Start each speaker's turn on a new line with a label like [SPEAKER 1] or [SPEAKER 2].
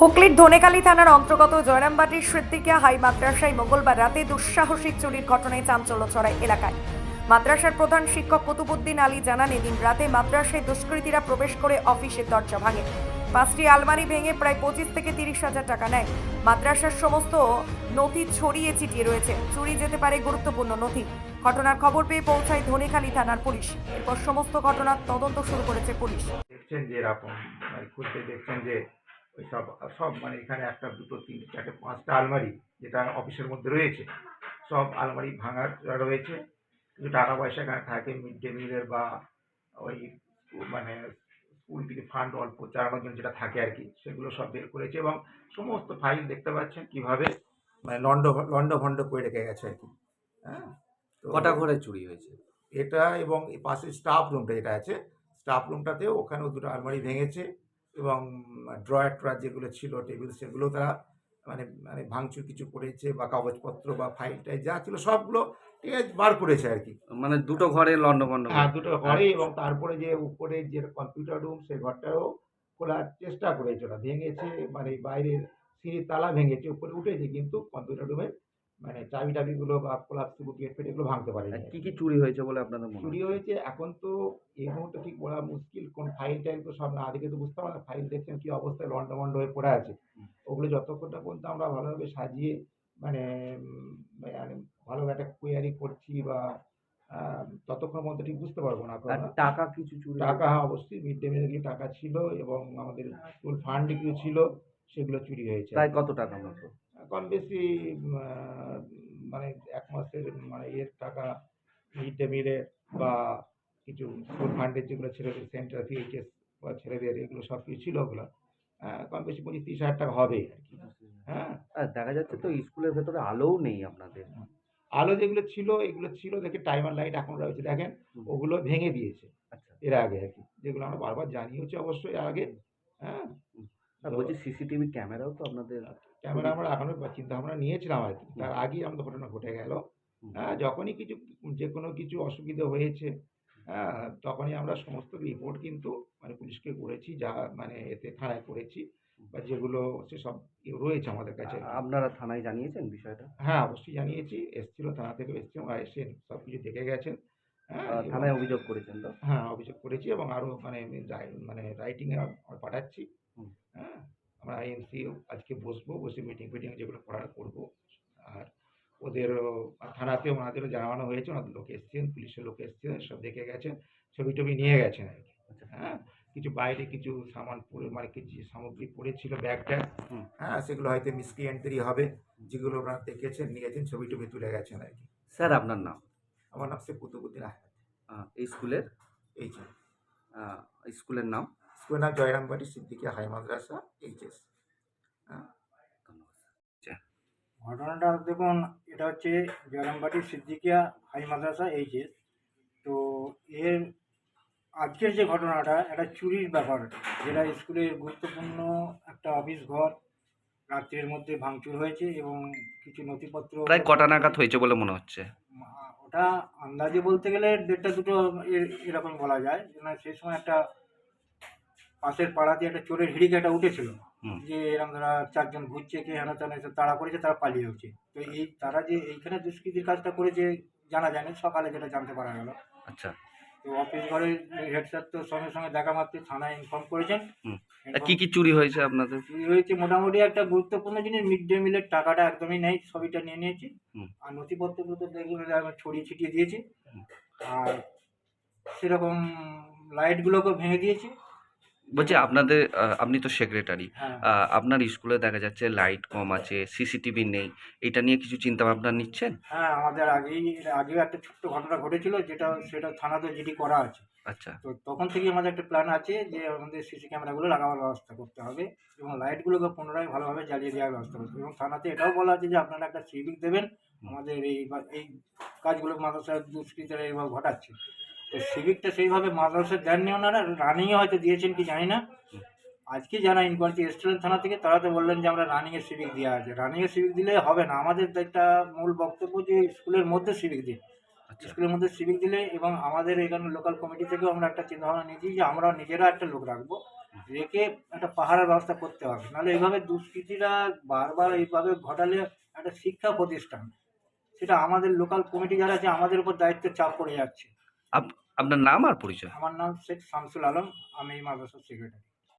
[SPEAKER 1] হুগলির ধনেকালী থানার অন্তর্গত জয়রামবাটির সিদ্দিকিয়া হাই মাদ্রাসায় মঙ্গলবার রাতে দুঃসাহসিক চুরির ঘটনায় চাঞ্চল্য ছড়ায় এলাকায়। মাদ্রাসার প্রধান শিক্ষক কুতুবুদ্দিন আলী জানান, এদিন রাতে মাদ্রাসায় দুষ্কৃতীরা প্রবেশ করে অফিসের দরজা ভাঙে। পাঁচটি আলমারি ভেঙে প্রায় পঁচিশ থেকে তিরিশ হাজার টাকা নেয়। মাদ্রাসার সমস্ত নথি ছড়িয়ে ছিটিয়ে রয়েছে। চুরি যেতে পারে গুরুত্বপূর্ণ নথি। ঘটনার খবর পেয়ে পৌঁছায় ধনেখালী থানার পুলিশ। এরপর সমস্ত ঘটনার তদন্ত শুরু করেছে পুলিশ।
[SPEAKER 2] দেখছেন যে এরকম দেখছেন যে ওই সব সব মানে এখানে একটা দুটো তিনটে চারটে পাঁচটা আলমারি যেটা অফিসের মধ্যে রয়েছে সব আলমারি ভাঙার রয়েছে। কিছু টাকা পয়সা এখানে থাকে মিড ডে মিলের বা ওই মানে স্কুল থেকে ফান্ড অল্প চালানোর জন্য যেটা থাকে আর কি সেগুলো সব বের করেছে এবং সমস্ত ফাইল দেখতে পাচ্ছেন কীভাবে মানে লন্ড লন্ড ভন্ড করে রেখে গেছে আর কি। হ্যাঁ
[SPEAKER 3] কটা ঘরে চুরি হয়েছে?
[SPEAKER 2] এটা এবং পাশে স্টাফ রুমটা যেটা আছে স্টাফ রুমটাতেও ওখানেও দুটো আলমারি ভেঙেছে। এবং ড্রয়ার ট্রয়ার যেগুলো ছিল টেবিল সেগুলো তারা মানে মানে ভাঙচুর কিছু করেছে বা কাগজপত্র বা ফাইল টাইল যা ছিল সবগুলো বার করেছে আর কি।
[SPEAKER 3] মানে দুটো ঘরে লন্ডভন্ড
[SPEAKER 2] হ্যাঁ দুটো ঘরে এবং তারপরে যে উপরে যে কম্পিউটার রুম সেই ঘরটাও খোলার চেষ্টা করেছে ওরা ভেঙেছে মানে বাইরের সিঁড়ির তালা ভেঙেছে উপরে উঠেছে কিন্তু কম্পিউটার রুমের মানে চাবি টাবিগুলো বা কোলাপ গেট ফেট এগুলো ভাঙতে
[SPEAKER 3] আর কি কি। চুরি হয়েছে বলে আপনাদের মনে
[SPEAKER 2] চুরি হয়েছে এখন তো এই মুহূর্তে ঠিক বলা মুশকিল কোন ফাইল টাইল তো সব না দেখে তো বুঝতে পারলাম ফাইল দেখছেন কি অবস্থায় লন্ডমন্ড হয়ে পড়ে আছে। ওগুলো যতক্ষণ না পর্যন্ত আমরা ভালোভাবে সাজিয়ে মানে মানে ভালো একটা কোয়ারি করছি বা আহ, ততক্ষণ পর্যন্ত ঠিক বুঝতে পারব না।
[SPEAKER 3] টাকা কিছু চুরি
[SPEAKER 2] টাকা হ্যাঁ অবশ্যই মিড ডে মিলে টাকা ছিল এবং আমাদের স্কুল ফান্ড কিছু ছিল সেগুলো চুরি হয়েছে।
[SPEAKER 3] প্রায় কত টাকা মতো
[SPEAKER 2] কম বেশি মানে এক মাসের মানে এর টাকা মিড ডে মিলের বা কিছু স্কুল ফান্ডের যেগুলো ছেলেদের সেন্টার পিএইচএস বা ছেলেদের এগুলো সব কিছু ছিল ওগুলো কম বেশি পঁচিশ তিরিশ হাজার টাকা হবে আর কি। হ্যাঁ?
[SPEAKER 3] দেখা যাচ্ছে তো স্কুলের ভেতরে আলোও নেই আপনাদের।
[SPEAKER 2] আলো যেগুলো ছিল এগুলো ছিল দেখে টাইমার লাইট এখন রয়েছে। দেখেন ওগুলো ভেঙে দিয়েছে
[SPEAKER 3] আচ্ছা।
[SPEAKER 2] এর আগে আর কি। যেগুলো আমরা বারবার জানিয়েছি অবশ্যই এর আগে। হ্যাঁ?
[SPEAKER 3] আর বলছি সিসিটিভি ক্যামেরাও তো আপনাদের
[SPEAKER 2] ক্যামেরা আমরা লাগানোর চিন্তা ভাবনা নিয়েছিলাম আর কি। তার আগেই আমাদের ঘটনা ঘটে গেল। হ্যাঁ যখনই কিছু যে কোনো কিছু অসুবিধা হয়েছে হ্যাঁ তখনই আমরা সমস্ত রিপোর্ট কিন্তু মানে পুলিশকে করেছি যা মানে এতে থানায় করেছি বা যেগুলো সেসব ইয়ে রয়েছে আমাদের কাছে।
[SPEAKER 3] আপনারা থানায় জানিয়েছেন বিষয়টা?
[SPEAKER 2] হ্যাঁ অবশ্যই জানিয়েছি। এসছিল থানা থেকে এসছে ওরা এসে সব কিছু দেখে গেছেন। হ্যাঁ
[SPEAKER 3] থানায় অভিযোগ করেছেন তো?
[SPEAKER 2] হ্যাঁ অভিযোগ করেছি এবং আরও মানে মানে রাইটিংয়ে পাঠাচ্ছি। হ্যাঁ আমরা আইএমসি আজকে বসবো বসে মিটিং ফিটিং যেগুলো করার করব। আর ওদের থানাতে ওনাদেরও জানানো হয়েছে ওনাদের লোক এসছেন পুলিশের লোক এসছেন সব দেখে গেছেন ছবি টবি নিয়ে গেছেন আর কি।
[SPEAKER 3] আচ্ছা।
[SPEAKER 2] হ্যাঁ কিছু বাইরে কিছু সামান পড়ে মানে কিছু সামগ্রী পড়েছিল ব্যাগ ট্যাগ হ্যাঁ সেগুলো হয়তো মিসক্রিয়েন্টেরই হবে যেগুলো ওনারা দেখেছেন নিয়েছেন ছবি টবি তুলে গেছেন আর কি।
[SPEAKER 3] স্যার আপনার নাম?
[SPEAKER 2] আমার নাম শেখ কুতুবুদ্দিন আহমেদ।
[SPEAKER 3] আহ, এই স্কুলের?
[SPEAKER 2] এই
[SPEAKER 3] স্কুলের নাম?
[SPEAKER 2] স্কুলের নাম জয়রামবাটি সিদ্দিকিয়া হাই মাদ্রাসা এইচএস
[SPEAKER 4] ঘটনাটা দেখুন এটা হচ্ছে জয়রামবাটি সিদ্দিকিয়া হাই মাদ্রাসা এইচএস তো এর আজকের যে ঘটনাটা একটা চুরির ব্যাপার যেটা স্কুলের গুরুত্বপূর্ণ একটা অফিস ঘর রাত্রির মধ্যে ভাঙচুর হয়েছে এবং কিছু নথিপত্র
[SPEAKER 3] প্রায় কটা নাগাদ হয়েছে বলে মনে হচ্ছে।
[SPEAKER 4] ওটা আন্দাজে বলতে গেলে দেড়টা দুটো এরকম বলা যায়। সেই সময় একটা পাশের পাড়াতে একটা চোরের হিড়িক একটা উঠেছিল। যে এরকম তারা চারজন ঘুরছে কে হেন তেন এসে তাড়া করেছে তারা পালিয়ে যাচ্ছে। তো এই তারা যে এইখানে দুষ্কৃতির কাজটা করেছে জানা যায়নি সকালে যেটা জানতে পারা গেল।
[SPEAKER 3] আচ্ছা।
[SPEAKER 4] তো অফিস ঘরের হেড স্যার তো সঙ্গে সঙ্গে দেখা মাত্র থানায় ইনফর্ম করেছেন।
[SPEAKER 3] কি কি চুরি হয়েছে আপনাদের?
[SPEAKER 4] চুরি হয়েছে মোটামুটি একটা গুরুত্বপূর্ণ জিনিস মিড ডে মিলের টাকাটা একদমই নেই সবইটা নিয়ে নিয়েছি। আর নথিপত্রগুলো তো আমি ছড়িয়ে ছিটিয়ে দিয়েছি। আর সেরকম লাইটগুলোকেও ভেঙে দিয়েছি।
[SPEAKER 3] বলছি আপনাদের আপনি তো সেক্রেটারি
[SPEAKER 4] হ্যাঁ।
[SPEAKER 3] আপনার স্কুলে দেখা যাচ্ছে লাইট কম আছে সিসিটিভি নেই এটা নিয়ে কিছু চিন্তা ভাবনা নিচ্ছেন?
[SPEAKER 4] হ্যাঁ আমাদের আগেই আগেও একটা ছোট্ট ঘটনা ঘটেছিল যেটা সেটা থানাতে জিডি করা আছে।
[SPEAKER 3] আচ্ছা।
[SPEAKER 4] তো তখন থেকে আমাদের একটা প্ল্যান আছে যে আমাদের সিসি ক্যামেরাগুলো লাগাবার ব্যবস্থা করতে হবে এবং লাইটগুলোকে পুনরায় ভালোভাবে জ্বালিয়ে দেওয়ার ব্যবস্থা করতে হবে। এবং থানাতে এটাও বলা আছে যে আপনারা একটা সিভিক দেবেন আমাদের এই এই কাজগুলো মাদ্রাসার দুষ্কৃতীরা এইভাবে ঘটাচ্ছে। তো সিভিকটা সেইভাবে মাদ্রাসা দেননি ওনারা রানিংয়ে হয়তো দিয়েছেন কি জানি না। আজকে যারা ইনকোয়ারি স্টুডেন্ট থানা থেকে তারা তো বললেন যে আমরা রানিংয়ের সিভিক দেওয়া আছে। রানিংয়ের সিভিক দিলে হবে না। আমাদের একটা মূল বক্তব্য যে স্কুলের মধ্যে সিভিক দিন।
[SPEAKER 3] আচ্ছা।
[SPEAKER 4] স্কুলের মধ্যে সিভিক দিলে এবং আমাদের এখানে লোকাল কমিটি থেকেও আমরা একটা চিন্তাভাবনা নিয়েছি যে আমরা নিজেরা একটা লোক রাখব রেখে একটা পাহারার ব্যবস্থা করতে হবে। নাহলে এইভাবে দুষ্কৃতীরা বারবার এইভাবে ঘটালে একটা শিক্ষা প্রতিষ্ঠান। সেটা আমাদের লোকাল কমিটি যারা আছে আমাদের উপর দায়িত্ব চাপ পড়ে যাচ্ছে।
[SPEAKER 3] আপনার নাম আর পরিচয়?
[SPEAKER 4] আমার নাম শেখ শামসুল আলম আমি মাদ্রাসার সেক্রেটারি